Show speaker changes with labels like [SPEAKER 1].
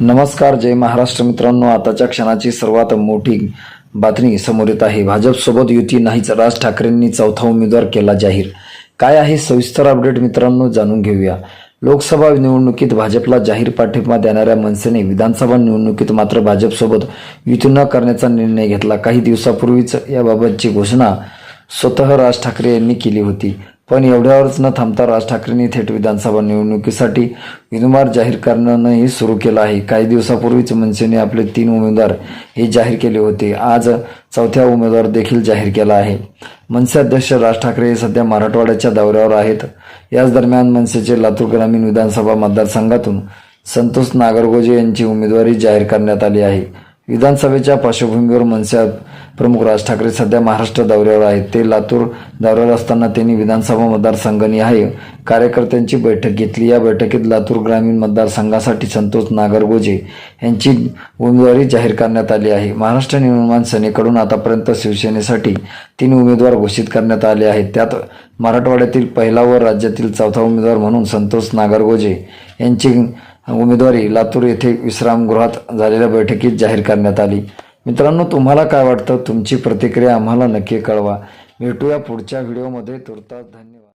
[SPEAKER 1] नमस्कार जय महाराष्ट्र मित्रांनो. आताच्या क्षणाची सर्वात मोठी बातमी समोर येत आहे. भाजपसोबत युती नाहीच राज ठाकरेंनी चौथा उमेदवार केला जाहीर. काय आहे सविस्तर अपडेट मित्रांनो जाणून घेऊया. लोकसभा निवडणुकीत भाजपला जाहीर पाठिंबा देणाऱ्या मनसेने विधानसभा निवडणुकीत मात्र भाजपसोबत युती न करण्याचा निर्णय घेतला. काही दिवसापूर्वीच याबाबतची घोषणा स्वतः राज ठाकरे यांनी केली होती. पण एवढ्यावरच न थांबता राज ठाकरेंनी थेट विधानसभा निवडणुकीसाठी उमेदवार जाहीर करणंही सुरू केलं आहे. काही दिवसापूर्वीच मनसेने आपले तीन उमेदवार हे जाहीर केले होते. आज चौथ्या उमेदवार देखील जाहीर केला आहे. मनसे अध्यक्ष राज ठाकरे हे सध्या मराठवाड्याच्या दौऱ्यावर आहेत. याच दरम्यान मनसेचे लातूर ग्रामीण विधानसभा मतदारसंघातून संतोष नागरगोजे यांची उमेदवारी जाहीर करण्यात आली आहे. विधानसभेच्या पार्श्वभूमीवर मनसे प्रमुख राज ठाकरे सध्या महाराष्ट्र दौऱ्यावर आहेत. ते लातूर दौऱ्यावर असताना त्यांनी विधानसभा मतदारसंघनिहाय कार्यकर्त्यांची बैठक घेतली. या बैठकीत लातूर ग्रामीण मतदारसंघासाठी संतोष नागरगोजे यांची उमेदवारी जाहीर करण्यात आली आहे. महाराष्ट्र निर्माण सेनेकडून आतापर्यंत शिवसेनेसाठी तीन उमेदवार घोषित करण्यात आले आहेत. त्यात मराठवाड्यातील पहिला व राज्यातील चौथा उमेदवार म्हणून संतोष नागरगोजे यांची उमेदवारी लातूर येथे विश्रामगृहात झालेल्या बैठकीत जाहीर करण्यात आली. मित्रांनो तुम्हाला काय वाटतं? तुमची प्रतिक्रिया आम्हाला नक्की कळवा. भेटूया पुढच्या व्हिडिओमध्ये. तुर्तास धन्यवाद.